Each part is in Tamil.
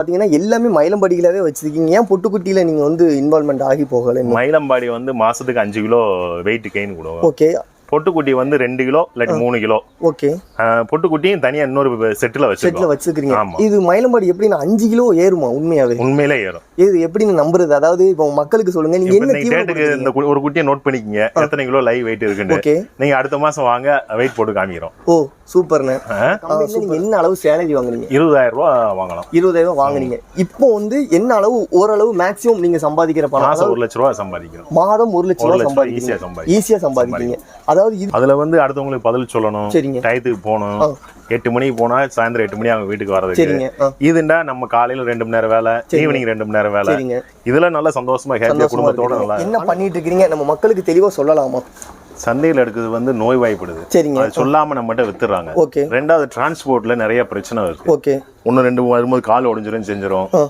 பாத்தீங்கன்னா எல்லாமே மயிலம்படிகளாவே வச்சிருக்கீங்க. ஏன் பொட்டுக்குட்டியில நீங்க வந்து இன்வால்மெண்ட் ஆகி போகல? மயிலம்பாடி வந்து மாசத்துக்கு அஞ்சு கிலோ வெயிட் கெயின் கொடுக்கும் ஓகே பொட்டுக்குட்டி வந்து ரெண்டு கிலோ இல்லாட்டி மூணு கிலோ. ஓகே பொட்டுக்குட்டியும் தனியா இன்னொரு செட்டில் செட்ல வச்சிருக்கோம். வச்சிருக்கீங்க. இது மயிலம்பாடி எப்படின்னா அஞ்சு கிலோ ஏறுமா உண்மையாவே? உண்மையிலே ஏறும். இது எப்படி நம்புறது? அதாவது இப்போ மக்களுக்கு சொல்லுங்க. நீங்க என்ன டேட்டுக்கு இந்த ஒரு குட்டியை நோட் பண்ணிக்கங்க. எத்தனை கிலோ லைவ் வெயிட் இருக்குன்னு. ஓகே நீங்க அடுத்த மாசம் வாங்க வெயிட் போட்டு காமிக்கிறோம். ஓ. சூப்பர்ண்ணே நீங்க என்ன அளவு சேலரி வாங்குனீங்க? இருபதாயிரம் ரூபா வாங்கலாம். இருபதாயிரம் வாங்குனீங்க. இப்போ வந்து என்ன அளவு ஓரளவு மேக்ஸிமம் நீங்க சம்பாதிக்கிற பணம்? ஒரு லட்ச ரூபா சம்பாதிக்கிறோம். மாதம் ஒரு லட்ச ரூபா சம்பாதிக்கிறீங்க. ஈஸியா சம்பாதிக்கிறீங்க. அதாவது அதுல வந்து அடுத்தவங்களுக்கு பதில் சொல்லணும். சரிங்க. டயத்துக்கு போகணும். எட்டு மணிக்கு போனா சாயந்தரம் எட்டு மணி அவங்க வீட்டுக்கு வர்றதுக்கு. சரிங்க. இதுண்டா நம்ம காலையில ரெண்டு மணி நேரம் வேலை. ஈவினிங் ரெண்டு மணி நேரம் வேலை. இதுல நல்ல சந்தோஷமா ஹேப்பியா குடும்பத்தோட நல்லா. என்ன பண்ணிட்டு இருக்கீங்க? நம்ம மக்களுக்கு தெளிவா சொல்லலாமா? சந்தையில் எடுக்கிறது வந்து நோய் வாய்ப்படுது சரிங்க. அது சொல்லாம நம்மகிட்ட வித்துறாங்க ஓகே. ரெண்டாவது டிரான்ஸ்போர்ட்ல நிறைய பிரச்சனை இருக்கு. ஓகே. ஒன்னு ரெண்டு வரும்போது கால் உடைஞ்சிரும் செஞ்சிரும். ஆ.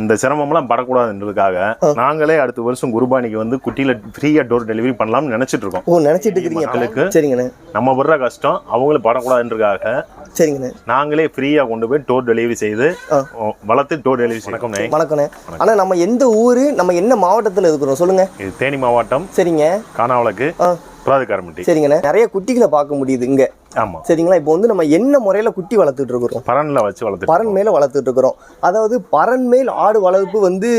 இந்த சிரமம்லாம் படக்கூடாதுன்றதுக்காக நாங்களே அடுத்த வருஷம் குருபானிக்கு வந்து குட்டியில ஃப்ரீயா டோர் டெலிவரி பண்ணலாம்னு நினைச்சிட்டு இருக்கோம். ஓ நினைச்சிட்டு இருக்கிறீங்க மக்களுக்கு சரிங்கண்ணே. நம்ம படுற கஷ்டம் அவங்களுக்கு படக்கூடாதுன்றதுக்காக சரிங்கண்ணே. நாங்களே ஃப்ரீயா கொண்டு போய் டோர் டெலிவரி செய்து. வளர்த்து டோர் டெலிவரி வணக்கம். வணக்கண்ணே. ஆனா நம்ம எந்த ஊரு நம்ம என்ன மாவட்டத்துல இருக்கிறோம்? சொல்லுங்க. இது தேனி மாவட்டம். சரிங்க. கானாவளக்கு ஆ புராதுக்காரம்பட்டி சரிங்கண்ணே. நிறைய குட்டிகளை பார்க்க முடியுது இங்கே. ஆமா. சரிங்களா? இப்போ வந்து நம்ம என்ன முறையில குட்டி வளர்த்துட்டு இருக்கிறோம்? பரன்ல வச்சு வளர்த்துட்டு பறன் மேல வளர்த்துட்டு இருக்கிறோம். அதாவது பறன் மேல் ஆடு வளர்ப்பு வந்து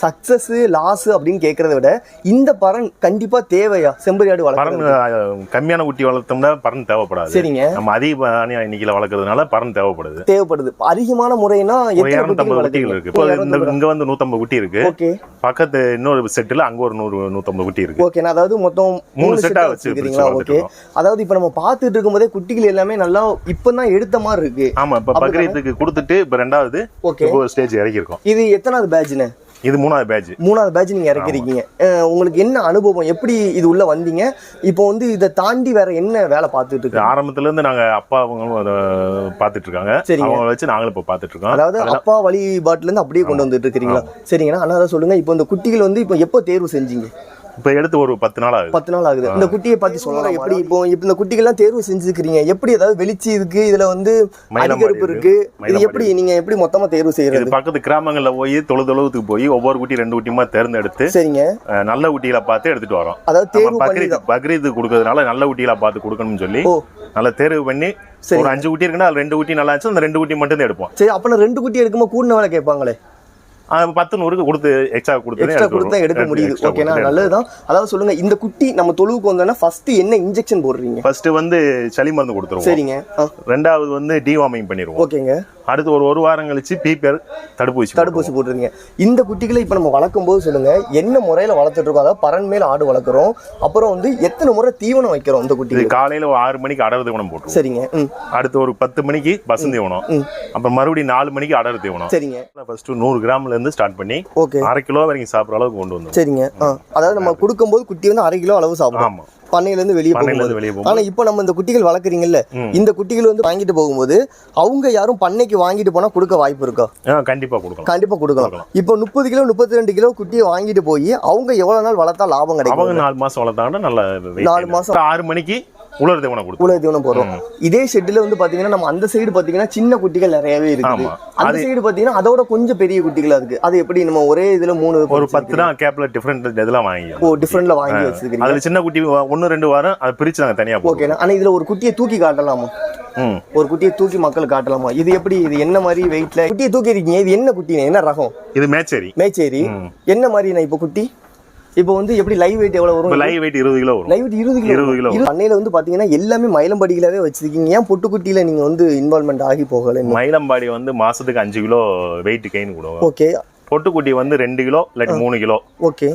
சக்சஸ் லாஸ் அப்படின்னு கேட்கறத விட இந்த பறன் கண்டிப்பா தேவையா? செம்பரி ஆடு பரன் அஹ், கம்மியான குட்டி வளர்த்தோம்னா பரன் தேவைப்படாது. சரிங்க. நம்ம அதிகமான எண்ணிக்கையில வளர்க்கறதுனால பரன் தேவைப்படுது. தேவைப்படுது. அதிகமான முறைனா இரநூத்தம்பது குட்டிகள் இருக்கு. இப்போ இந்த இங்க வந்து நூத்தம்பது குட்டி இருக்கு. ஓகே. பக்கத்து இன்னொரு செட்டுல அங்க ஒரு நூறு நூத்தம்பது குட்டி இருக்கு. ஓகே அதாவது மொத்தம் மூணு மூணு செட்டா செட்டா வச்சு ஓகே. அதாவது இப்போ நம்ம பார்த்துட்டு இருக்கும்போதே குட்டிகள் எல்லாமே நல்லா இப்பதான் எடுத்த மாதிரி இருக்கு. ஆமா இப்ப? பக்ரீத்துக்கு கொடுத்துட்டு இப்ப ரெண்டாவது ஓகே இப்போ ஒரு ஸ்டேஜ் இறக்கிருக்கோம் இது எத்தனாவது பேட்ச்னு இது மூணாவது பேட்ச் மூணாவது பேட்ச் நீங்க இறக்கிருக்கீங்க. உங்களுக்கு என்ன அனுபவம்? எப்படி இது உள்ள வந்தீங்க? இப்போ வந்து இதை தாண்டி வேற என்ன வேலை பார்த்துட்டு இருக்கு ஆரம்பத்துல இருந்து நாங்க அப்பா அவங்களும் அதை பாத்துட்டு இருக்காங்க. சரிங்க. அவங்க வச்சு நாங்களும் இப்ப பாத்துட்டு இருக்கோம். அதாவது அப்பா வழிபாட்டுல இருந்து அப்படியே கொண்டு வந்துட்டு இருக்கீங்களா? சரிங்கண்ணா அண்ணா அதை சொல்லுங்க. இப்போ இந்த குட்டிகள் வந்து இப்போ எப்போ தேர்வு செஞ்சீங்க? இப்ப எடுத்து ஒரு பத்து நாள் ஆகுது. பத்து நாள் ஆகுது. இந்த குட்டியை பத்தி சொல்லலாம்? எப்படி இப்போ இப்போ இந்த குட்டிகள்லாம் தேர்வு செஞ்சுக்கிறீங்க? எப்படி ஏதாவது வெளிச்சி இருக்கு? இதுல வந்து மயிலம்பாடி அதிகரிப்பு இருக்கு. இது எப்படி நீங்க எப்படி மொத்தமா தேர்வு செய்யறது? பக்கத்து கிராமங்கள்ல போய் தொழு தொழுவுக்கு போய் ஒவ்வொரு குட்டி ரெண்டு குட்டியுமா தேர்ந்தெடுத்து சரிங்க. நல்ல குட்டிகளை பார்த்து எடுத்துட்டு வரோம். அதாவது தேர்வு பக்ரீத் பக்ரீத் கொடுக்கறதுனால நல்ல குட்டிகளை பார்த்து கொடுக்கணும்னு சொல்லி நல்ல தேர்வு பண்ணி சரி. ஒரு அஞ்சு குட்டி இருக்குன்னா அதுல ரெண்டு குட்டி நல்லா இருந்துச்சு அந்த ரெண்டு குட்டி மட்டும் தான் எடுப்போம். சரி அப்ப நான் ரெண்டு குட்டி எடுக்கும்போது கூடின வேலை கேட்பாங்களே? அது பத்து நூறுக்கு கொடுத்து எக்ஸ்ட்ரா கொடுத்து எக்ஸ்ட்ரா கொடுத்தா எடுக்க முடியுது. ஓகேண்ணா நல்லதுதான். அதாவது சொல்லுங்க இந்த குட்டி நம்ம தொழுவுக்கு வந்தோன்னா ஃபர்ஸ்ட் என்ன இன்ஜெக்ஷன் போடுறீங்க? ஃபர்ஸ்ட் வந்து சளி மருந்து கொடுத்துருவோம். சரிங்க. ரெண்டாவது வந்து டிவார்மிங் பண்ணிடுவோம். ஓகேங்க. அடுத்து ஒரு ஒரு வாரம் கழிச்சு பிபிஆர் தடுப்பூசி தடுப்பூசி போட்டுருங்க. இந்த குட்டிகளை இப்போ நம்ம வளர்க்கும் போது சொல்லுங்க என்ன முறையில வளர்த்துட்டு இருக்கோம்? அதாவது பறன் மேல் ஆடு வளர்க்குறோம். அப்புறம் வந்து எத்தனை முறை தீவனம் வைக்கிறோம் இந்த குட்டிகள் காலையில ஒரு ஆறு மணிக்கு அடர் தீவனம் போட்டுருவோம். சரிங்க. அடுத்து ஒரு பத்து மணிக்கு பசு தீவனம். அப்புறம் மறுபடியும் நாலு மணிக்கு அடர் தீவனம். சரிங்க. ஃபர்ஸ்ட் நூறு கிராம்ல இருந்து ஸ்டார்ட் பண்ணி ஓகே அரை கிலோ வரைக்கும் சாப்பிட்ற அளவுக்கு கொண்டு வந்தோம் சரிங்க. அதாவது நம்ம கொடுக்கும்போது குட்டி வந்து அரை கிலோ அளவு சாப்பிடும் பண்ணையில இருந்து வெளியே போகும்போது. வெளியே போகும் ஆனா இப்போ நம்ம இந்த குட்டிகள் வளர்க்குறீங்கல்ல. இந்த குட்டிகள் வந்து வாங்கிட்டு போகும்போது அவங்க யாரும் பண்ணைக்கு வாங்கிட்டு போனா கொடுக்க வாய்ப்பு இருக்கா? ஆ, கண்டிப்பா கொடுக்கலாம். கண்டிப்பா கொடுக்கலாம். இப்போ முப்பது கிலோ முப்பத்தி ரெண்டு கிலோ குட்டியை வாங்கிட்டு போய் அவங்க எவ்வளவு நாள் வளர்த்தா லாபம் கிடைக்கும்? அவங்க நாலு மாசம் வளர்த்தாங்கன்னா நல்ல நாலு. மாசம். ஆறு மணிக்கு உலர் தீவனம் கொடுக்கும். உலக தீவனம் போடுறோம். இதே ஷெட்ல வந்து பாத்தீங்கன்னா நம்ம அந்த சைடு பாத்தீங்கன்னா சின்ன குட்டிகள் நிறையவே இருக்கு. அந்த சைடு பாத்தீங்கன்னா அதோட கொஞ்சம் பெரிய குட்டிகளா இருக்கு. அது எப்படி நம்ம ஒரே இதுல மூணு ஒரு பத்து நாள் கேப்ல டிஃப்ரெண்ட் இதெல்லாம் வாங்கி ஓ டிஃப்ரெண்ட்ல வாங்கி வச்சிருக்கீங்க. அதுல சின்ன குட்டி ஒன்னு ரெண்டு வாரம் அதை பிரிச்சு நாங்க தனியா போடுவோம் ஓகேண்ணா ஆனா இதுல ஒரு குட்டியை தூக்கி காட்டலாமா? ஒரு குட்டியை தூக்கி மக்களுக்கு காட்டலாமா? இது எப்படி இது என்ன மாதிரி வெயிட்ல குட்டியை தூக்கி இருக்கீங்க இது என்ன குட்டிங்க என்ன ரகம்? இது மேச்சேரி. மேச்சேரி. என்ன மாதிரிண்ணா இப்போ குட்டி? இப்போ வந்து எப்படி லைவ் வெயிட் எவ்வளவு வரும்? லைவ் வெயிட் இருபது கிலோ வரும். லைவ் வெயிட் இருபது கிலோ இருபது கிலோ பண்ணையில வந்து பாத்தீங்கன்னா எல்லாமே மயிலம்படிகளாவே வச்சிருக்கீங்க. ஏன் பொட்டுக்குட்டியில நீங்க வந்து இன்வால்மெண்ட் ஆகி போகல மயிலம்பாடி வந்து மாசத்துக்கு அஞ்சு கிலோ வெயிட் கெயின் கொடுக்கும் ஓகே பொட்டுக்குட்டி வந்து ரெண்டு கிலோ இல்லாட்டி மூணு கிலோ. ஓகே.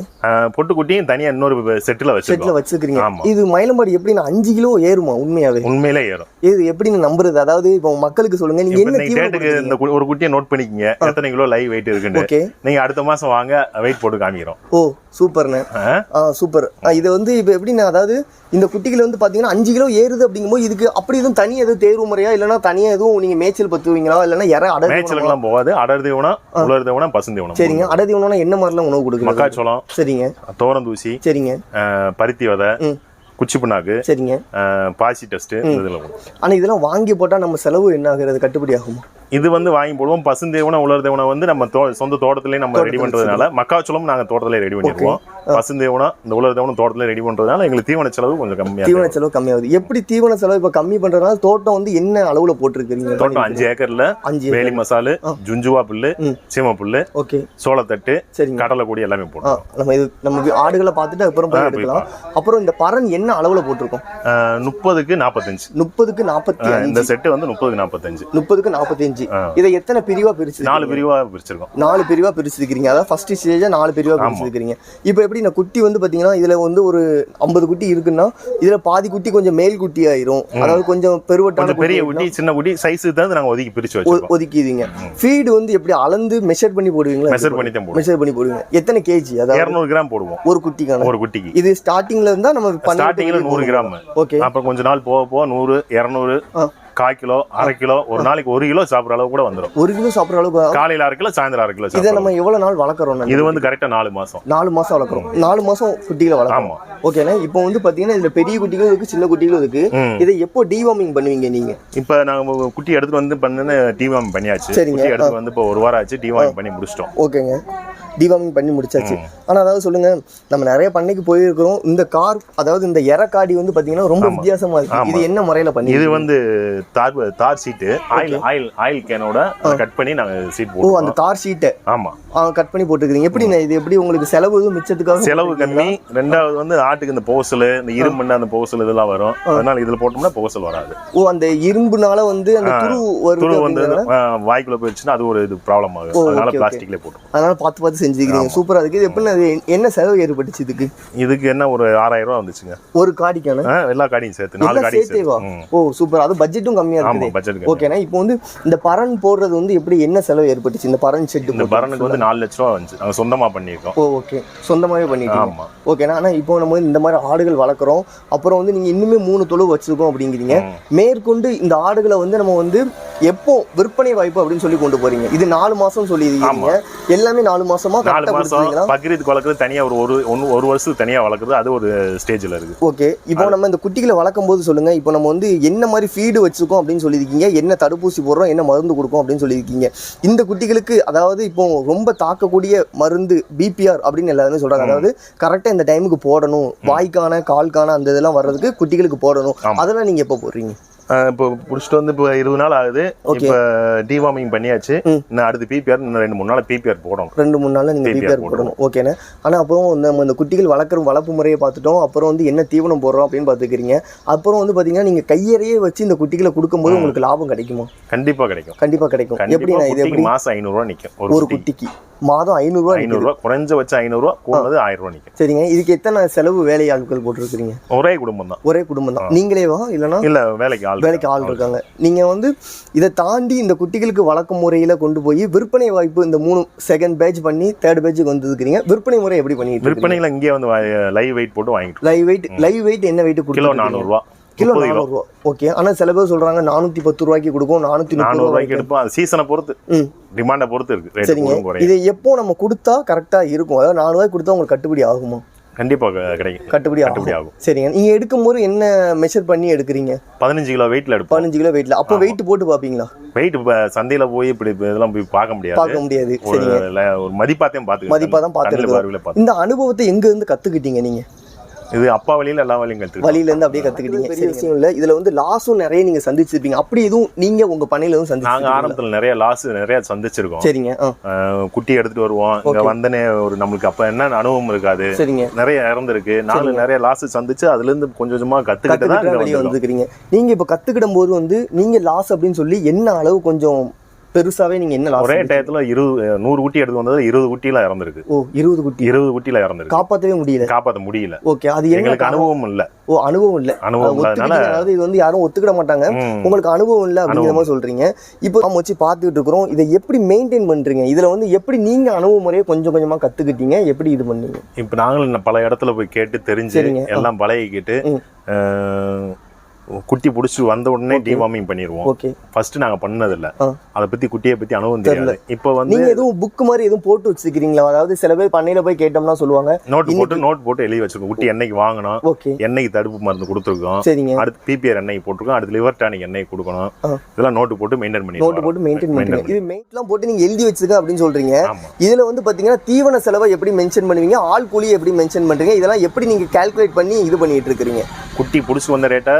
பொட்டுக்குட்டியும் தனியா இன்னொரு செட்டில் வச்சிருக்கோம். வச்சிருக்கீங்க ஆமா. இது மயிலம்பாடி எப்படின்னா அஞ்சு கிலோ ஏறுமா உண்மையாவே? உண்மையிலே ஏறும். இது எப்படி நம்புறது? அதாவது இப்போ மக்களுக்கு சொல்லுங்க. நீங்க என்ன டேட்டுக்கு இந்த ஒரு குட்டியை நோட் பண்ணிக்கங்க. எத்தனை கிலோ லைவ் வெயிட் இருக்குன்னு. ஓகே. நீங்க அடுத்த மாசம் வாங்க வெயிட் போட்டு காமிக்கிறோம். ஓ சூப்பர்ண்ணே. ஆ? சூப்பர். இது வந்து இப்போ எப்படின்னா அதாவது இந்த குட்டிகள் வந்து பாத்தீங்கன்னா அஞ்சு கிலோ ஏறுது அப்படிங்கும்போது இதுக்கு அப்படி எதுவும் தனி எதுவும் தேர்வு முறையா? இல்லைன்னா தனியா எதுவும் நீங்க மேய்ச்சல் பத்துவீங்களா இல்லைன்னா இற அடர் தீவனமா? மேய்ச்சலுக்கெல்லாம் போகாது. அடர் தீவனம் உலர் தீவனம் பசு தீவனம் சரிங்க. அடர் தீவனம்னா என்ன மாதிரிலாம் உணவு கொடுக்குறது? மக்காச்சோளம் சரிங்க. தோரந்தூசி சரிங்க. பருத்தி விதை. குச்சி புண்ணாக்கு சரிங்க. பாசி டெஸ்ட் இதுல கொடுக்கும். ஆனா இதெல்லாம் வாங்கி போட்டா நம்ம செலவு என்ன ஆகுறது கட்டுப்படி ஆகுமா? இது வந்து வாங்கி போடுவோம். பசுந்தேவனை உலர் தேவனை வந்து நம்ம சொந்த தோட்டத்திலே நம்ம ரெடி பண்றதுனால மக்காச்சோளம் நாங்க தோட்டத்திலே ரெடி பண்ணிடுவோம் பசுந்தேவனா இந்த உலர் தேவனும் தோட்டத்திலே ரெடி பண்றதுனால எங்களுக்கு தீவன செலவு கொஞ்சம் கம்மியா தீவன. செலவு கம்மியாகுது. எப்படி தீவன செலவு இப்ப கம்மி பண்றதுனால தோட்டம் வந்து என்ன அளவுல போட்டிருக்கீங்க தோட்டம் அஞ்சு ஏக்கர்ல அஞ்சு வேலி மசாலு ஜுஞ்சுவா புல்லு. சீம புல்லு ஓகே. சோளத்தட்டு சரிங்க. கடலை கொடி எல்லாமே ஆ, போட்டோம் நம்ம இது நம்ம ஆடுகளை பார்த்துட்டு அப்புறம் எடுக்கலாம். அப்புறம் இந்த பரன் என்ன அளவுல போட்டிருக்கோம்? முப்பதுக்கு நாற்பத்தஞ்சு முப்பதுக்கு நாற்பத்தி இந்த செட்டு வந்து முப்பதுக்கு நாற்பத்தஞ்சு முப்பதுக்கு நாற்பத்தி ஆ. இதை எத்தனை பிரிவா பிரிச்சு நாலு பிரிவா பிரிச்சிருக்கோம். நாலு பிரிவா பிரிச்சிருக்கீங்க. அதாவது ஃபர்ஸ்ட் ஸ்டேஜா நாலு பிரிவா பிரிச்சிருக்கீங்க. இப்போ எப்படி இந்த குட்டி வந்து பாத்தீங்கன்னா இதுல வந்து ஒரு ஐம்பது குட்டி இருக்குன்னா இதுல பாதி குட்டி கொஞ்சம் மேல் குட்டி ஆயிரும் அதாவது கொஞ்சம் பெருவட்டான பெரிய குட்டி சின்ன குட்டி சைஸுக்கு தான் நாங்க ஒதுக்கி பிரிச்சு வச்சிருக்கோம். ஒதுக்கிடுவீங்க. ஃபீடு வந்து எப்படி அளந்து மெஷர் பண்ணி போடுவீங்களா? மெஷர் பண்ணி தான் மெஷர் பண்ணி போடுவீங்க. எத்தனை கேஜி அதாவது இருநூறு கிராம் போடுவோம். ஒரு குட்டிக்கான. ஒரு குட்டிக்கு. இது ஸ்டார்டிங்ல இருந்தா நம்ம ஸ்டார்டிங்ல நூறு கிராம் ஓகே அப்புறம் கொஞ்ச நாள் போக போக நூறு இரநூறு ஆ. கால் கிலோ அரை கிலோ ஒரு நாளைக்கு ஒரு கிலோ சாப்பிடுற அளவு கூட வந்துடும் ஒரு கிலோ சாப்பிடுற அளவுக்கு காலையில அரை கிலோ சாயந்தரம் அரை கிலோ இதை நம்ம எவ்வளவு நாள் வளர்க்குறோம் இது வந்து கரெக்டா நாலு மாசம். நாலு மாசம் வளர்க்குறோம். நாலு மாசம் குட்டிகளை வளர்க்குறோம். ஓகேண்ணா இப்போ வந்து பாத்தீங்கன்னா இதுல பெரிய குட்டிகளும் இருக்கு சின்ன குட்டிகளும் இருக்கு. ம். இதை எப்போ டிவார்மிங் பண்ணுவீங்க நீங்க? இப்ப நாங்க குட்டி எடுத்துட்டு வந்து பண்ணுன்னு டிவாம் பண்ணியாச்சு. சரிங்க. எடுத்து வந்து இப்போ ஒரு வாரம் ஆச்சு டிவாம் பண்ணி முடிச்சிட்டோம். ஓகேங்க டிவார்மிங் பண்ணி முடிச்சாச்சு. ஆனா அதாவது சொல்லுங்க நம்ம நிறைய பண்ணைக்கு போயிருக்கிறோம். இந்த கார் அதாவது இந்த எரக்காடி வந்து பாத்தீங்கன்னா ரொம்ப வித்தியாசமா இருக்கு. இது என்ன முறையில பண்ணி இது வந்து tar tar sheet. Oil oil oil கேனோட cut பண்ணி நாங்க சீட் ஓ அந்த தார் ஷீட்டை ஆமா. கட் பண்ணி போட்டுருக்கீங்க எப்படி இது எப்படி உங்களுக்கு செலவு மிச்சத்துக்காக செலவு கம்மி. ரெண்டாவது வந்து ஆட்டுக்கு இந்த போசல் இந்த இரும்புன்னு அந்த போசல் இதெல்லாம் வரும். அதனால இதுல போட்டோம்னா போசல் வராது. ஓ அந்த இரும்புனால வந்து அந்த துரு வந்து வாய்க்குள்ள போயிடுச்சுன்னா அது ஒரு இது ப்ராப்ளம் ஆகும். அதனால. பிளாஸ்டிக்ல போட்டோம் அதனால பார்த்து பார்த்து செஞ்சுக்கிறீங்க. சூப்பரா இருக்கு. இது எப்படி அது என்ன செலவு ஏற்பட்டுச்சு இதுக்கு? இதுக்கு என்ன ஒரு ஆறாயிரம் ரூபாய் வந்துச்சுங்க. ஒரு காடிக்கான? எல்லா காடியும் சேர்த்து நாலு காடியும் சேர்த்தேவா. ஓ சூப்பர். அது பட்ஜெட்டும் கம்மியா ஆமா இருக்குது. பட்ஜெட் ஓகேண்ணா இப்போ வந்து இந்த பரன் போடுறது வந்து எப்படி என்ன செலவு ஏற்பட்டுச்சு? இந்த பரன் செட்டு இந்த பரனுக்கு வந்து நாலு லட்ச ரூபா வந்துச்சு. நாங்க சொந்தமா பண்ணியிருக்கோம். ஓ ஓகே சொந்தமாவே பண்ணிட்டீங்க. ஆமா. ஓகேண்ணா ஆனா இப்போ நம்ம இந்த மாதிரி ஆடுகள் வளர்க்குறோம். அப்புறம் வந்து நீங்க இன்னுமே மூணு தொழு வச்சிருக்கோம் அப்படிங்கிறீங்க. மேற்கொண்டு இந்த ஆடுகளை வந்து நம்ம வந்து எப்போ விற்பனை வாய்ப்பு அப்படின்னு சொல்லி கொண்டு போறீங்க. இது நாலு மாசம் சொல்லியிருக்கீங்க. எல்லாமே நாலு மாசமா நாலு மாசம் பக்ரீத்துக்கு வளர்க்குறது தனியா ஒரு ஒரு ஒன்று ஒரு வருஷத்துக்கு தனியா வளர்க்குறது அது ஒரு ஸ்டேஜ்ல இருக்கு. ஓகே. இப்போ நம்ம இந்த குட்டிகளை வளர்க்கும் போது சொல்லுங்க இப்போ நம்ம வந்து என்ன மாதிரி ஃபீடு வச்சிருக்கோம் அப்படின்னு சொல்லியிருக்கீங்க என்ன தடுப்பூசி போடுறோம் என்ன மருந்து கொடுக்கும் அப்படின்னு சொல்லியிருக்கீங்க. இந்த குட்டிகளுக்கு அதாவது இப்போ ரொம்ப தாக்கக்கூடிய மருந்து பிபிஆர் அப்படின்னு எல்லாருமே சொல்றாங்க. அதாவது கரெக்டாக இந்த டைமுக்கு போடணும் வாய்க்கான கால்கான அந்த இதெல்லாம் வர்றதுக்கு குட்டிகளுக்கு போடணும். அதெல்லாம் நீங்க எப்போ போடுறீங்க? இப்போ பிடிச்சிட்டு வந்து இப்போ இருபது நாள் ஆகுது. இப்போ டிவார்மிங் பண்ணியாச்சு. இன்னும் அடுத்து பிபிஆர் இன்னும் ரெண்டு மூணு நாள் பிபிஆர் போடணும். ரெண்டு மூணு நாள்ல நீங்க PPR பிபிஆர் போடணும். ஓகேண்ணே ஆனா அப்புறம் நம்ம இந்த குட்டிகள் வளர்க்குற வளர்ப்பு முறையை பார்த்துட்டோம். அப்புறம் வந்து என்ன தீவனம் போடுறோம் அப்படின்னு பார்த்துக்கிறீங்க. அப்புறம் வந்து பாத்தீங்கன்னா நீங்க கையறையே வச்சு இந்த குட்டிகளை கொடுக்கும்போது உங்களுக்கு லாபம் கிடைக்குமா? கண்டிப்பா கிடைக்கும். கண்டிப்பா கிடைக்கும். எப்படிண்ணா இது எப்படி? மாசம் ஐநூறு ரூபா நிக்கும். ஒரு ஒரு குட்டி. குட்டிக்கு. மாதம் ஐநூறுரூவா ஐநூறு ரூபா குறைஞ்சபட்சம் ஐநூறு ரூபா கூடது ஆயிரம் ரூபா சரிங்க. இதுக்கு எத்தனை செலவு வேலையாட்கள் போட்டிருக்கிறீங்க? ஒரே குடும்பம் தான். ஒரே குடும்பம் தான். நீங்களேவா இல்லைன்னா இல்ல வேலைக்கு ஆள் வேலைக்கு ஆள் இருக்காங்க. நீங்க வந்து இதை தாண்டி இந்த குட்டிகளுக்கு வழக்கம் முறையில கொண்டு போய் விற்பனை வாய்ப்பு இந்த மூணு செகண்ட் பேட்ச் பண்ணி தேர்ட் பேட்சுக்கு வந்துருக்கீங்க விற்பனை முறை எப்படி இருக்கீங்க? விற்பனையில இங்கே வந்து லைவ் வெயிட் போட்டு வாங்கிட்டு லைவ் வெயிட் லைவ் வெயிட் என்ன வெயிட் கிலோ கொடுக்கணும் நானூறு ரூபா கிலோ நானூறுரூவா ஓகே ஆனா சில பேர் சொல்றாங்க நானூத்தி பத்து ரூபாய்க்கு கொடுக்கும் முப்பது நானூறு ரூபாய்க்கு எடுப்போம். அது சீசனை பொறுத்து. டிமாண்டை பொறுத்து இருக்கு. சரிங்க. இதை எப்போ நம்ம கொடுத்தா கரெக்டா இருக்கும்? அதாவது நானூறு ரூபாய்க்கு கொடுத்தா உங்களுக்கு கட்டுப்படி ஆகுமா? கண்டிப்பா க- கிடைக்கும். கட்டுப்படி கட்டுப்படி ஆகும். சரிங்க. நீங்க எடுக்கும்போது என்ன மெஷர் பண்ணி எடுக்கிறீங்க? பதினஞ்சு கிலோ வெயிட்ல எடுப்போம். பதினஞ்சு கிலோ வெயிட்ல அப்போ வெயிட் போட்டு பாப்பீங்களா வெயிட் சந்தையில போய் இப்படி இப்ப இதெல்லாம் போய் பார்க்க முடியாது. பார்க்க முடியாது. ஒரு மதிப்பாத்தையும் பார்த்து மதிப்பா தான் பார்த்து இந்த அனுபவத்தை எங்க இருந்து கத்துக்கிட்டீங்க நீங்க? இது அப்பா வழியில எல்லா வழியும் கற்றுக்கிட்டோம் வழியில இருந்து அப்படியே கத்துக்கிட்டீங்க. பெரிய விஷயம் இல்ல. இதுல வந்து லாஸும் நிறைய நீங்க சந்திச்சிருப்பீங்க. அப்படி எதுவும் நீங்க உங்க பண்ணையில எதுவும் நாங்க சந்திச்சிருக்கீங்களா ஆரம்பத்துல நிறைய லாஸ் நிறைய சந்திச்சிருக்கோம். சரிங்க குட்டி எடுத்துட்டு வருவோம். இங்க வந்தனே ஒரு நம்மளுக்கு அப்ப என்ன அனுபவம் இருக்காது. சரிங்க. நிறைய இறந்துருக்கு. நானும் நிறைய லாஸ் சந்திச்சு அதுல இருந்து கொஞ்சம் கொஞ்சமா கத்துக்கிட்டு தான் வெளியே வந்திருக்கோம். வந்துக்கிறீங்க நீங்க இப்ப கத்துக்கிடும் போது வந்து நீங்க லாஸ் அப்படின்னு சொல்லி என்ன அளவு கொஞ்சம் பெருசாவே நீங்க என்ன ஒரே டயத்துல இருபது நூறு குட்டி எடுத்து வந்தது இருபது குட்டிலாம் இறந்துருக்கு. ஓ இருபது குட்டி. இருபது குட்டில இறந்துருக்கு. காப்பாத்தவே முடியல. காப்பாத்த முடியல. ஓகே அது எங்களுக்கு? அனுபவம் இல்ல. ஓ அனுபவம் இல்ல. அனுபவம் அதாவது இது வந்து யாரும் ஒத்துக்கிட மாட்டாங்க. உங்களுக்கு அனுபவம் இல்லை அப்படிங்கிற மாதிரி சொல்றீங்க. இப்போ நம்ம வச்சு பார்த்துக்கிட்டு இருக்கிறோம். இதை எப்படி மெயின்டைன் பண்றீங்க? இதுல வந்து எப்படி நீங்க அனுபவ முறையை கொஞ்சம் கொஞ்சமா கத்துக்கிட்டீங்க? எப்படி இது பண்ணீங்க? இப்ப நாங்களும் பல இடத்துல போய் கேட்டு தெரிஞ்சு. எல்லாம் பழகிக்கிட்டு குட்டி புடிச்சு வந்த உடனே டிவார்மிங் பண்ணிடுவோம் ஓகே ஃபர்ஸ்ட் நாங்க பண்ணது இல்ல ஆ. அதை பத்தி குட்டியை பத்தி அனுபவம் தெரியாது. இப்போ வந்து நீங்க எதுவும் புக் மாதிரி எதுவும் போட்டு வச்சிருக்கீங்களா அதாவது சில பேர் பண்ணையில போய் கேட்டோம்னா சொல்லுவாங்க. நோட் போட்டு நோட் போட்டு எழுதி வச்சிருக்கோம். குட்டி என்னைக்கு வாங்கணும் ஓகே எண்ணெய்க்கு தடுப்பு மருந்து கொடுத்துருக்கோம். சரிங்க. அடுத்து பிபிஆர் எண்ணெய் போட்டிருக்கோம். அடுத்து லிவர் டானிக் எண்ணெய் கொடுக்கணும். இதெல்லாம் நோட்டு போட்டு மெயின்டைன் பண்ணி நோட்டு போட்டு மெயின்டைன் பண்றீங்க இது மெயின்லாம் போட்டு நீங்க எழுதி வச்சிருக்க அப்படின்னு சொல்றீங்க. இதுல வந்து பாத்தீங்கன்னா தீவன செலவை எப்படி மென்ஷன் பண்ணுவீங்க? ஆள் கூலியை எப்படி மென்ஷன் பண்றீங்க? இதெல்லாம் எப்படி நீங்க கால்குலேட் பண்ணி இது பண்ணிட்டு இருக்கிறீங்க? குட்டி பிடிச்சி வந்த ரேட்டை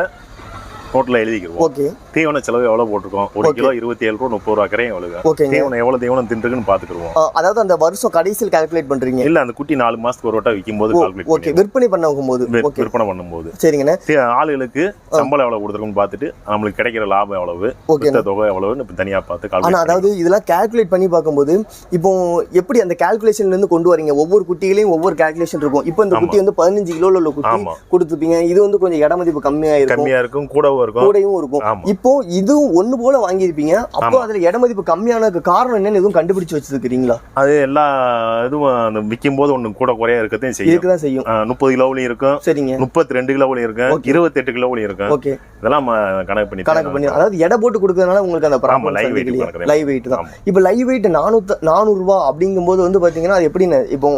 நோட்ல எழுதிக்கிருவோம். ஓகே. தீவன செலவு எவ்வளவு போட்டிருக்கோம்? ஒரு. கிலோ இருபத்தி ஏழு ரூபா முப்பது ரூபா கரையும் எவ்வளவு ஓகேங்க. தீவனம் எவ்வளவு தீவனம் தின்றுக்குன்னு பாத்துக்கிருவோம் அதாவது அந்த வருஷம் கடைசியில் கால்குலேட் பண்றீங்க. இல்ல அந்த குட்டி நாலு மாசத்துக்கு ஒரு வட்டம் விற்கும் போது கால்குலேட் ஓகே. விற்பனை பண்ண போகும்போது ஓகே. விற்பனை பண்ணும்போது. சரிங்கண்ணே. ஆளுகளுக்கு சம்பளம் எவ்வளவு கொடுத்துருக்குன்னு பார்த்துட்டு நம்மளுக்கு கிடைக்கிற லாபம் எவ்வளவு ஓகே தொகை எவ்வளவுன்னு இப்ப தனியா பார்த்து ஆனா கால்குலேட் அதாவது இதெல்லாம் கால்குலேட் பண்ணி பார்க்கும்போது இப்போ எப்படி அந்த கால்குலேஷன்ல இருந்து கொண்டு வரீங்க? ஒவ்வொரு குட்டிகளையும் ஒவ்வொரு கால்குலேஷன் இருக்கும். இப்போ இந்த. குட்டி வந்து பதினஞ்சு கிலோல உள்ள குட்டி கொடுத்துப்பீங்க இது வந்து கொஞ்சம் இட மதிப்பு கம்மியா இருக்கும். கம்மியா இருக்கும். கூடவும் இருக்கும். கூடையும் இருக்கும். இப்போ இதுவும் ஒண்ணு போல வாங்கியிருப்பீங்க. அப்போ. அதுல இட மதிப்பு கம்மியானதுக்கு காரணம் என்னன்னு எதுவும் கண்டுபிடிச்சு வச்சிருக்கீங்களா அது எல்லா இதுவும் அந்த விற்கும் போது ஒண்ணு கூட குறைய இருக்கத்தையும் செய்யும். இருக்குதான் செய்யும். முப்பது கிலோவிலையும் இருக்கும். சரிங்க. முப்பத்தி ரெண்டு கிலோவிலையும் இருக்கும். இருபத்தெட்டு கிலோவிலையும் இருக்கும். ஓகே. இதெல்லாம் கணக்கு பண்ணி கணக்கு பண்ணி அதாவது எடை போட்டு கொடுக்கறதுனால உங்களுக்கு அந்த weight கணக்கு தான். லைவ் வெயிட் தான். இப்போ லைவ் வெயிட் நானூத்து நானூறு ரூபாய் அப்படிங்கும்போது வந்து பாத்தீங்கன்னா அது எப்படின்னு இப்போ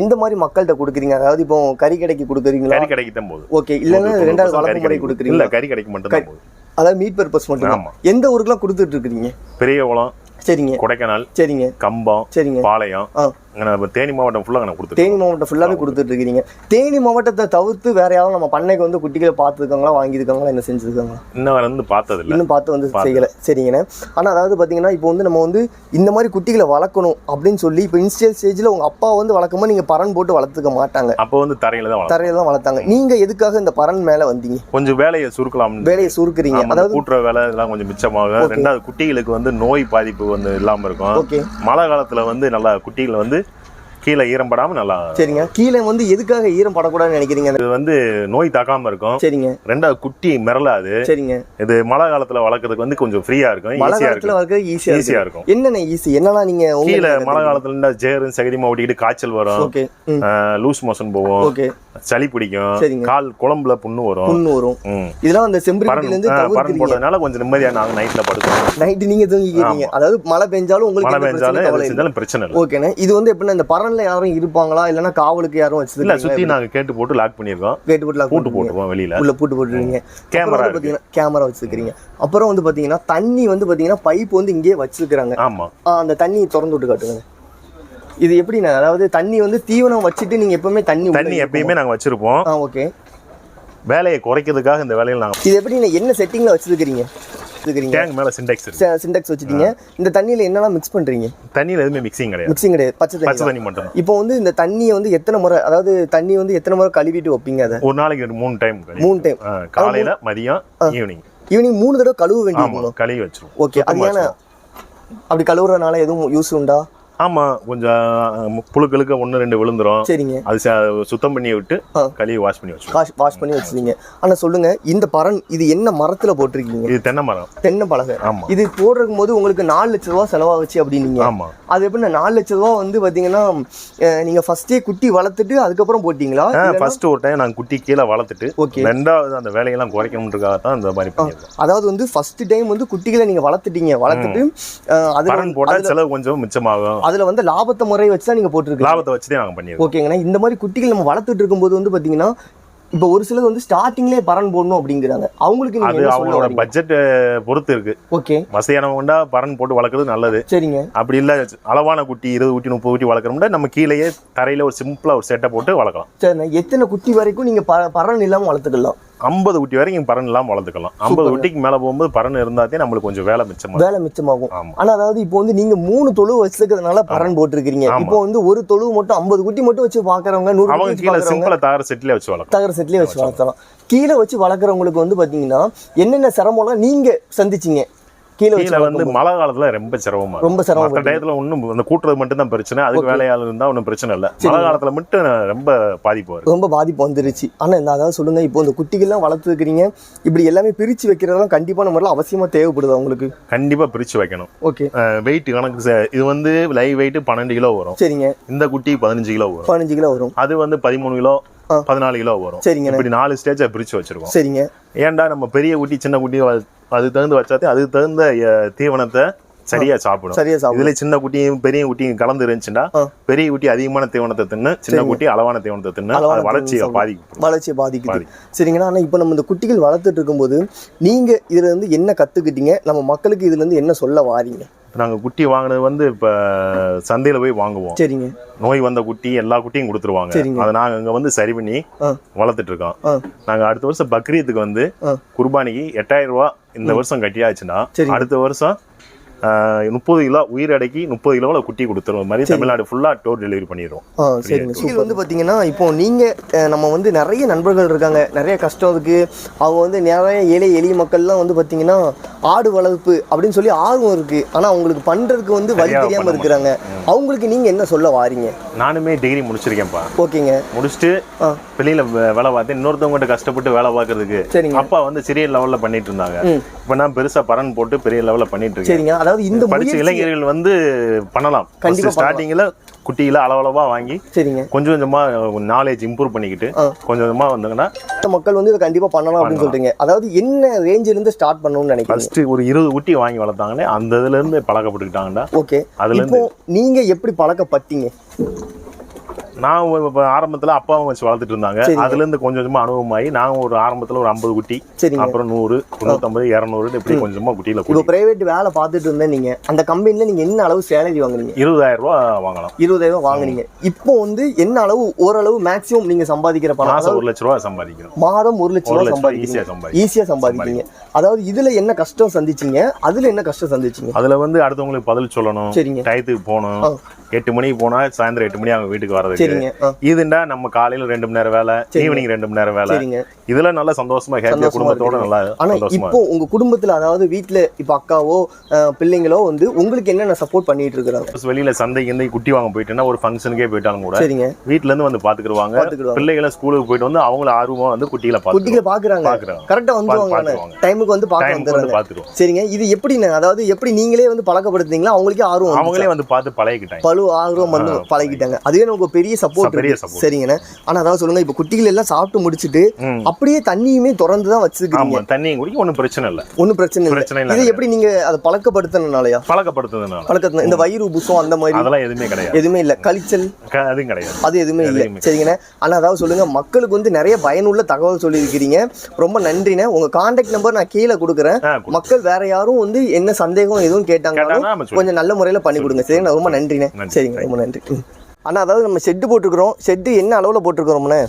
எந்த மாதிரி மக்கள்கிட்ட கொடுக்குறீங்க? அதாவது இப்போ கறி கடைக்கு கொடுக்குறீங்களா? கறி கடைக்கு தான் போகுது. ஓகே. இல்லைன்னா ரெண்டாவது வளர்ப்பு முறை கறி கடைக்கு. இல்ல கொடுக்குறீங்களா கறி கடைக்கு மட்டும் போகுது அதாவது மீட் பர்பஸ் மட்டும். எந்த ஊருக்குலாம் கொடுத்துட்டு இருக்கிறீங்க பெரிய குளம் சரிங்க. கொடைக்கானல் சரிங்க. கம்பம் சரிங்க. பாளையம் நம்ம தேனி மாவட்டம் ஃபுல்லா நான் கொடுத்துருக்கோம் தேனி மாவட்டம் ஃபுல்லாவே கொடுத்துட்டு இருக்கீங்க தேனி மாவட்டத்தை தவிர்த்து வேற யாரும் நம்ம பண்ணைக்கு வந்து குட்டிகளை பார்த்துருக்காங்களா வாங்கியிருக்காங்களா என்ன செஞ்சிருக்காங்களா? இன்னும் வரை வந்து பார்த்தது இல்ல இன்னும் பார்த்து வந்து. செய்யல. சரிங்கண்ணே. ஆனா அதாவது பாத்தீங்கன்னா இப்போ வந்து நம்ம வந்து இந்த மாதிரி குட்டிகளை வளர்க்கணும் அப்படின்னு சொல்லி இப்போ இன்ஸ்டியல் ஸ்டேஜ்ல உங்க அப்பா வந்து வளர்க்கும்போது நீங்க பரன் போட்டு வளர்த்துக்க மாட்டாங்க. அப்போ வந்து தரையில தான் தரையில தான் வளர்த்தாங்க. நீங்க எதுக்காக இந்த பரன் மேல வந்தீங்க? கொஞ்சம் வேலையை சுருக்கலாம். வேலையை சுருக்குறீங்க. அதாவது கூட்டுற வேலை இதெல்லாம் கொஞ்சம் மிச்சமாகும். Okay. ரெண்டாவது குட்டிகளுக்கு வந்து நோய் பாதிப்பு வந்து இல்லாம இருக்கும். ஓகே. மழை காலத்துல வந்து நல்லா குட்டிகள் வந்து கீழே ஈரம்படாம நல்லா சரிங்க. கீழே வந்து எதுக்காக ஈரம் படக்கூடாதுன்னு நினைக்கிறீங்க? இது வந்து நோய் தாக்காம இருக்கும். சரிங்க. ரெண்டாவது குட்டி மிரளாது சரிங்க. இது மழை காலத்துல வளர்க்கறதுக்கு வந்து கொஞ்சம் ஃப்ரீயா இருக்கும். மழை ஈஸியா காலத்துல இருக்கும். வளர்க்க ஈஸியா ஈஸியா இருக்கு. இருக்கும். என்னென்ன ஈஸி என்னலாம் நீங்க கீழே மழை காலத்துல இருந்தா ஜேரும் சகதிமா ஓட்டிக்கிட்டு காய்ச்சல் வரும். லூஸ் மோஷன் ஓகே சளி பிடிக்கும். கால் குழம்புல புண்ணு வரும். புண்ணு வரும். இதெல்லாம் அந்த செம்பருத்தில இருந்து பரன் போட்டதுனால கொஞ்சம் நிம்மதியா நாங்க நைட்ல படுத்தோம். நைட்டு நீங்க தூங்கிக்கிறீங்க. அதாவது மழை பெஞ்சாலும் உங்களுக்கு மழை பெஞ்சாலும் எது இல்லை. செஞ்சாலும் பிரச்சனை இல்லை. ஓகேண்ணே இது வந்து எப்படின்னா இந்த பரன்ல யாரும் இருப்பாங்களா? இல்லைன்னா காவலுக்கு யாரும் இல்ல வச்சிருக்கீங்களா? சுத்தி நாங்க கேட்டு போட்டு லாக் பண்ணிருக்கோம் கேட்டு போட்டு பூட்டு போட்டுருவோம் வெளியில. உள்ள பூட்டு போட்டுருவீங்க கேமரா பாத்தீங்கன்னா கேமரா வச்சிருக்கீங்க அப்புறம் வந்து பாத்தீங்கன்னா தண்ணி வந்து பாத்தீங்கன்னா பைப் வந்து இங்கேயே வச்சிருக்காங்க ஆமா. அந்த தண்ணி திறந்து விட்டு காட்டுங்க. இது எப்படிண்ணே அதாவது தண்ணி வந்து தீவனம் வச்சுட்டு நீங்க எப்பவுமே தண்ணி தண்ணி. எப்பயுமே நாங்க வச்சிருப்போம். ஆ ஓகே. வேலையை குறைக்கிறதுக்காக இந்த வேலையில நாங்க இது எப்படி என்ன செட்டிங்ல வச்சிருக்கீங்க வச்சிருக்கீங்க டேங்க் மேல சிண்டெக்ஸ் சிண்டெக்ஸ் வச்சுட்டீங்க. இந்த தண்ணியில என்னெல்லாம் மிக்ஸ் பண்றீங்க? தண்ணியில எதுவுமே மிக்சிங் கிடையாது. மிக்சிங் கிடையாது. பச்சை பச்சை தண்ணி தண்ணி மட்டும். இப்போ வந்து இந்த தண்ணியை வந்து எத்தனை முறை அதாவது தண்ணி வந்து எத்தனை முறை கழுவிட்டு வைப்பீங்க அதை? ஒரு நாளைக்கு மூணு டைம் மூணு டைம் காலையில மதியம் ஈவினிங் ஈவினிங் மூணு தடவை கழுவ வேண்டியிருக்கணும் கழுவி வச்சிருவோம். ஓகே. அது ஏன்னா அப்படி கழுவுறதுனால எதுவும் யூஸ் உண்டா? ஆமா கொஞ்சம் புழுக்களுக்கு ஒண்ணு ரெண்டு விழுந்துரும். சரிங்க. அது சுத்தம் பண்ணி விட்டு. கழுவி வாஷ் பண்ணி வச்சிருவோம் வாஷ் வாஷ் பண்ணி வச்சிருக்கீங்க ஆனா சொல்லுங்க இந்த பரன் இது என்ன மரத்துல போட்டிருக்கீங்க? இது தென்னை மரம். தென்னை பலகை. ஆமா. இது போடுறதுக்கும் போது உங்களுக்கு நாலு லட்ச ரூபா செலவாகுச்சு அப்படின்னீங்க. ஆமா. அது எப்படின்னா நாலு லட்ச ரூபா வந்து பாத்தீங்கன்னா அஹ், நீங்க ஃபர்ஸ்டே குட்டி வளர்த்துட்டு அதுக்கப்புறம் போட்டீங்களா? ஃபர்ஸ்ட் ஒரு டைம் நாங்க குட்டி கீழே வளர்த்துட்டு ஓகே. ரெண்டாவது அந்த வேலையெல்லாம் குறைக்கணுன்றதுக்காக தான் இந்த மாதிரி அதாவது வந்து ஃபர்ஸ்ட் டைம் வந்து குட்டிகளை நீங்க வளர்த்துட்டீங்க. வளர்த்துட்டு அஹ், அதுல பரன் போட்டா செலவு கொஞ்சம் மிச்சமாகும். அதுல வந்து லாபத்தை முறை வச்சு தான் நீங்க போட்டிருக்கீங்க. லாபத்தை வச்சுதான் நாங்க பண்ணியிருக்கோம். ஓகேங்கண்ணா இந்த மாதிரி குட்டிகள் நம்ம வளர்த்துட்டு இருக்கும்போது வந்து பாத்தீங்கன்னா இப்போ ஒரு சிலர் வந்து ஸ்டார்டிங்லேயே பரன் போடணும் அப்படிங்கிறாங்க. அவங்களுக்கு அது அவங்களோட பட்ஜெட் பொறுத்து இருக்கு. ஓகே. வசதியானவங்கண்டா பரன் போட்டு வளர்க்குறது நல்லது. சரிங்க. அப்படி இல்ல அளவான குட்டி இருபது குட்டி முப்பது குட்டி வளர்க்குறோம்னா நம்ம கீழேயே தரையில ஒரு சிம்பிளா ஒரு செட்டை போட்டு வளர்க்கலாம். சரிண்ணா எத்தனை குட்டி வரைக்கும் நீங்க ப- பரன் இல்லாம வளர்த்துக்கலாம்? ஐம்பது குட்டி வரைக்கும் பரன் இல்லாம வளர்த்துக்கலாம். ஐம்பது குட்டிக்கு மேல போகும்போது பரன் இருந்தாதே நம்மளுக்கு கொஞ்சம் வேலை மிச்சமா வேலை மிச்சமாகும். ஆமா. ஆனா அதாவது இப்போ வந்து நீங்க மூணு தொழு வச்சிருக்கிறதுனால பரன் போட்டிருக்கீங்க ஆமா. இப்போ வந்து ஒரு தொழு மட்டும் ஐம்பது குட்டி மட்டும் வச்சு பாக்குறவங்க நூறு அவங்க குட்டி வச்சு கீழே பாக்குறவங்க சிம்பிளா தகர செட்டிலே வச்சு வளர்க்கலாம். தகர செட்லயே வச்சு வளர்த்தலாம். கீழே வச்சு வளர்க்குறவங்களுக்கு வந்து பாத்தீங்கன்னா என்னென்ன சிரமம்லாம் நீங்க சந்திச்சீங்க? கீழே வந்து. மழை காலத்துல ரொம்ப சிரமமா. ரொம்ப சிரமம் மற்ற டயத்துல ஒன்றும் அந்த கூட்டுறது மட்டும் தான் பிரச்சனை. அதுக்கு Okay. வேலையாள் இருந்தா ஒன்றும் பிரச்சனை இல்லை. மழை காலத்துல மட்டும் ரொம்ப பாதிப்பு வரும். ரொம்ப பாதிப்பு வந்துருச்சு. ஆனா இந்த அதாவது சொல்லுங்க. இப்போ இந்த குட்டிகள்லாம் வளர்த்துருக்கிறீங்க இப்படி எல்லாமே பிரிச்சு வைக்கிறதெல்லாம் கண்டிப்பான முறையில் அவசியமா தேவைப்படுது உங்களுக்கு? கண்டிப்பா பிரிச்சு வைக்கணும். ஓகே. வெயிட் கணக்கு இது வந்து லைவ் வெயிட் பன்னெண்டு கிலோ வரும். சரிங்க. இந்த குட்டி பதினஞ்சு கிலோ வரும். பதினஞ்சு கிலோ வரும். அது வந்து பதிமூணு கிலோ. பதினாலு கிலோ வரும். சரிங்கண்ணே இப்படி நாலு ஸ்டேஜை பிரிச்சு வச்சிருக்கோம். சரிங்க. ஏன்டா நம்ம பெரிய குட்டி சின்ன குட்டி அதுக்கு தகுந்து வச்சாதே அதுக்கு தகுந்த தீவனத்தை சரியா சாப்பிடும் சரியா சாப்பிடும் இதுல சின்ன குட்டியும் பெரிய குட்டியும் கலந்து இருந்துச்சுன்னா. பெரிய குட்டி அதிகமான தீவனத்தை தின்னு சின்ன குட்டி அளவான தீவனத்தை தின்னு வளர்ச்சியை பாதிக்கும். வளர்ச்சியை பாதிக்குது. சரிங்களா? ஆனால் இப்போ நம்ம இந்த குட்டிகள் வளர்த்துட்டு இருக்கும்போது நீங்க இதுல இருந்து என்ன கத்துக்கிட்டீங்க? நம்ம மக்களுக்கு இதுல இருந்து என்ன சொல்ல வாரீங்க? நாங்க குட்டி வாங்கினது வந்து இப்ப சந்தையில போய் வாங்குவோம் சரிங்க நோய் வந்த குட்டி எல்லா குட்டியும் கொடுத்துருவாங்க. அதை நாங்க இங்க வந்து சரி பண்ணி. வளர்த்துட்டு இருக்கோம் ஆ நாங்க அடுத்த வருஷம் பக்ரீத்துக்கு வந்து. குர்பானிக்கு எட்டாயிரம் ரூபாய் இந்த வருஷம் கட்டியாச்சுன்னா. அடுத்த வருஷம் முப்பது கிலோ உயிரடக்கி முப்பது கிலோவில் குட்டி கொடுத்துருவோம் மாதிரி தமிழ்நாடு ஃபுல்லா டோர் டெலிவரி பண்ணிடுவோம் சரிங்க. சூப்பர். வந்து பார்த்தீங்கன்னா இப்போ நீங்கள் நம்ம வந்து நிறைய நண்பர்கள் இருக்காங்க. நிறைய கஷ்டம் இருக்கு அவங்க வந்து நிறைய ஏழை எளிய மக்கள்லாம் வந்து பார்த்தீங்கன்னா ஆடு வளர்ப்பு அப்படின்னு சொல்லி ஆர்வம் இருக்கு. ஆனால் அவங்களுக்கு பண்ணுறதுக்கு வந்து வழி தெரியாமல் இருக்கிறாங்க. அவங்களுக்கு நீங்கள் என்ன சொல்ல வாரீங்க? நானுமே டிகிரி முடிச்சிருக்கேன்ப்பா. ஓகேங்க. முடிச்சுட்டு வெளியில வேலை பார்த்தேன் இன்னொருத்தவங்ககிட்ட கஷ்டப்பட்டு வேலை பார்க்கறதுக்கு சரிங்க. அப்பா வந்து சிறிய லெவல்ல பண்ணிட்டு இருந்தாங்க. ம். இப்ப நான் பெருசா பரன் போட்டு பெரிய லெவல்ல பண்ணிட்டு இருக்கேன். சரிங்க. அதாவது இந்த படிச்ச இளைஞர்கள் வந்து பண்ணலாம். கண்டிப்பா ஸ்டார்டிங்ல குட்டியில அளவளவா வாங்கி சரிங்க. கொஞ்சம் கொஞ்சமா நாலேஜ் இம்ப்ரூவ் பண்ணிக்கிட்டு. கொஞ்சம் கொஞ்சமா வந்தாங்கன்னா மக்கள் வந்து இதை கண்டிப்பாக பண்ணலாம் அப்படின்னு சொல்றீங்க. அதாவது என்ன ரேஞ்சிலேருந்து ஸ்டார்ட் பண்ணணும்னு நினைக்கிறீங்க? ஃபர்ஸ்ட் ஒரு இருபது குட்டி வாங்கி வளர்த்தாங்களே அந்த இதுல இருந்து பழக்கப்பட்டுக்கிட்டாங்கன்னா ஓகே அதுல இப்போ நீங்க எப்படி பழக்கப்பட்டீங்க? நான் இப்ப ஆரம்பத்துல அப்பாவும் வச்சு வளர்த்துட்டு இருந்தாங்க. சரிங்க. அதுல இருந்து கொஞ்சம் கொஞ்சமா அனுபவமாயி நாங்க ஒரு ஆரம்பத்துல ஒரு ஐம்பது குட்டி அப்புறம் நூறு தொண்ணூத்தம்பது இரநூறு இப்படி கொஞ்சமா குட்டியில குட்டி பிரைவேட் வேலை பார்த்துட்டு இருந்தேன் நீங்க. அந்த கம்பெனில நீங்க என்ன அளவு சேலரி வாங்குறீங்க இருபதாயிரம் ரூபாய் வாங்கலாம். இருபதாயிரம் வாங்குனீங்க. இப்போ வந்து என்ன அளவு ஓரளவு மேக்ஸிமம் நீங்க சம்பாதிக்கிற பணம்? அதாவது ஒரு லட்ச ரூபா சம்பாதிக்கிறோம். மாதம் ஒரு லட்சம் லட்ச ரூபாய் சம்பாதிக்கிறீங்க. ஈஸியா சம்பாதிக்கிறோம். ஈஸியா சம்பாதிக்கிறீங்க. அதாவது இதுல என்ன கஷ்டம் சந்திச்சீங்க? அதுல என்ன கஷ்டம் சந்திச்சீங்க? அதுல வந்து அடுத்தவங்களுக்கு பதில் சொல்லணும். சரிங்க. டயத்துக்கு போகணும். எட்டு மணிக்கு போனா சாயந்தரம் எட்டு மணி அவங்க வீட்டுக்கு ஆ, இதுண்டா நம்ம காலையில ரெண்டு மணி நேரம் வேலை. ஈவினிங் ரெண்டு மணி நேரம் வேலை. இதுல நல்லா சந்தோஷமா ஹேப்பியா குடும்பத்தோட இருக்கீங்க. நல்லா ஆனா இப்போ உங்க குடும்பத்துல அதாவது வீட்ல இப்ப அக்காவோ பிள்ளைங்களோ வந்து உங்களுக்கு என்னென்ன சப்போர்ட் பண்ணிட்டு இருக்கிறாங்க? இருக்கு. வெளியில சந்தைக்கு இருந்து குட்டி வாங்க போயிட்டேன்னா ஒரு ஃபங்க்ஷனுக்கே போயிட்டாலும் கூட சரிங்க. வீட்ல இருந்து வந்து பாத்துக்கிடுவாங்க. பிள்ளைகளை ஸ்கூலுக்கு போயிட்டு வந்து அவங்கள ஆர்வமா வந்து குட்டிகளை குட்டிகளை பாக்குறாங்க. கரெக்டா வந்துருவாங்க பாத்துருவாங்க. டைமுக்கு வந்து பாத்துருவோம் சரிங்க. இது எப்படிண்ணே அதாவது எப்படி நீங்களே வந்து பழக்கப்படுத்துனீங்களா? அவங்களுக்கே ஆர்வம்? அவங்களே வந்து பார்த்து பழகிக்கிட்டாங்க. பழு ஆர்வம் வந்து பழகிட்டாங்க. அதுவே நமக்கு பெரிய சப்போர்ட். சரிங்கண்ணே. ஆனா அதாவது சொல்லுங்க இப்போ குட்டிகள் எல்லாம் சாப்பிட்டு முடிச்சிட்டு. அப்படியே தண்ணியுமே திறந்து தான் வச்சிருக்கீங்க தண்ணியும் குடிக்க ஒண்ணும் பிரச்சனை இல்ல. ஒன்றும் பிரச்சனை பிரச்சனை இல்ல. இது எப்படி நீங்க அதை பழக்கப்படுத்தினாலயா பழக்கப்படுத்துறதுனால. பழக்கத்துல இந்த வயிறு உபுசம் அந்த மாதிரி அதெல்லாம் எதுவுமே கிடையாது. எதுவுமே இல்லை. கழிச்சல். அதுவும் கிடையாது. அது எதுவுமே இல்லை. சரிங்கண்ணே. ஆனா அதாவது சொல்லுங்க மக்களுக்கு வந்து நிறைய பயனுள்ள தகவல் சொல்லியிருக்கிறீங்க. ரொம்ப நன்றிண்ணே. உங்க கான்டாக்ட் நம்பர் நான் கீழே கொடுக்குறேன். மக்கள் வேற யாரும் வந்து என்ன சந்தேகம் எதுவும் சொல்லுவோம். கொஞ்சம் நல்ல முறையில் பண்ணி கொடுங்க. சரிங்களா ரொம்ப நன்றிண்ணே. நன்றி. சரிங்க ரொம்ப நன்றி. அண்ணா அதாவது நம்ம ஷெட்டு போட்டிருக்கிறோம். ஷெட்டு என்ன அளவில் போட்டிருக்கிறோம்ண்ணே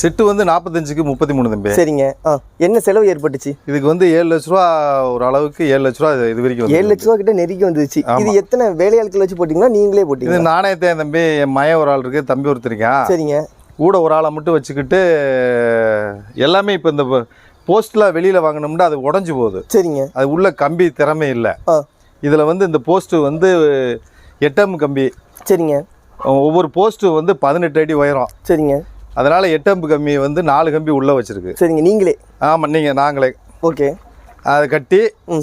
செட்டு வந்து நாற்பத்தஞ்சுக்கு முப்பத்தி மூணு தம்பி. சரிங்க. ஆ என்ன செலவு ஏற்பட்டுச்சு? இதுக்கு வந்து ஏழு லட்ச ரூபா ஒரு அளவுக்கு ஏழு லட்ச ரூபா இது- இது வரைக்கும் ஏழு லட்ச ரூபா கிட்ட நெருக்கி வந்துருச்சு. இது எத்தனை வேலையாட்கள் வச்சு போட்டீங்களா? நீங்களே இது போட்டீங்க நாணயத்தை தம்பி என் மயம் ஒரு ஆள் இருக்கு தம்பி ஒருத்தர் இருக்கான். சரிங்க. கூட ஒரு ஆளை மட்டும் வச்சுக்கிட்டு எல்லாமே இப்போ இந்த போஸ்ட்டில் வெளியில் வாங்கினோம்னா அது உடஞ்சி போகுது. சரிங்க. அது உள்ள கம்பி திறமை இல்லை. இதில் வந்து இந்த போஸ்ட்டு வந்து எட்டம் கம்பி. சரிங்க. ஒவ்வொரு போஸ்ட்டு வந்து பதினெட்டு அடி உயரம். சரிங்க. அதனால் எட்டம்பு கம்பி வந்து நாலு கம்பி உள்ளே வச்சிருக்கு. சரிங்க நீங்களே. ஆமாம் நீங்கள் நாங்களே. ஓகே. அதை கட்டி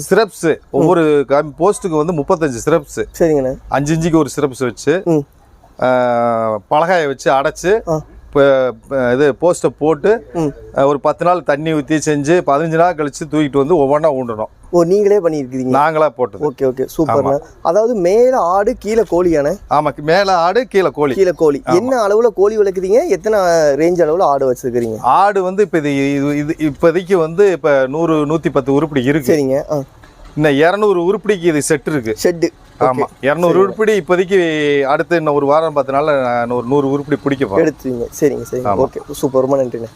சிரப்ஸு ஒவ்வொரு கம்பி போஸ்ட்டுக்கு வந்து முப்பத்தஞ்சு சிரப்ஸு சரிங்கண்ணே. அஞ்சு இன்ச்சுக்கு ஒரு சிரப்ஸ் வச்சு பலகாயை வச்சு அடைச்சு இது போஸ்ட்டை போட்டு ஒரு பத்து நாள் தண்ணி ஊற்றி செஞ்சு பதினஞ்சு நாள் கழிச்சு தூக்கிட்டு வந்து ஒவ்வொன்றா ஊண்டணும். ஓ நீங்களே பண்ணியிருக்கிறீங்க? நாங்களா போட்டது. ஓகே ஓகே சூப்பர்ண்ணே. அதாவது மேல ஆடு கீழே கோழியாண்ணே ஆமாம் மேலே ஆடு கீழே கோழி. கீழே கோழி. என்ன அளவுல கோழி வளர்க்குறீங்க? எத்தனை ரேஞ்ச் அளவுல ஆடு வச்சிருக்கிறீங்க? ஆடு வந்து இப்போ இது இது இப்போதைக்கு வந்து இப்போ நூறு நூற்றி பத்து உருப்படி இருக்கு. சரிங்க இன்னும் இரநூறு உருப்படிக்கு இது செட் இருக்கு. ஷெட்டு ஆமாம் இரநூறு உருப்படி இப்போதைக்கு அடுத்து இன்னும் ஒரு வாரம் பத்து நான் ஒரு நூறு உருப்படி பிடிக்க எடுத்துவீங்க சரிங்க சரிங்க. ஆமா. Okay super. ரொம்ப நன்றிண்ணே.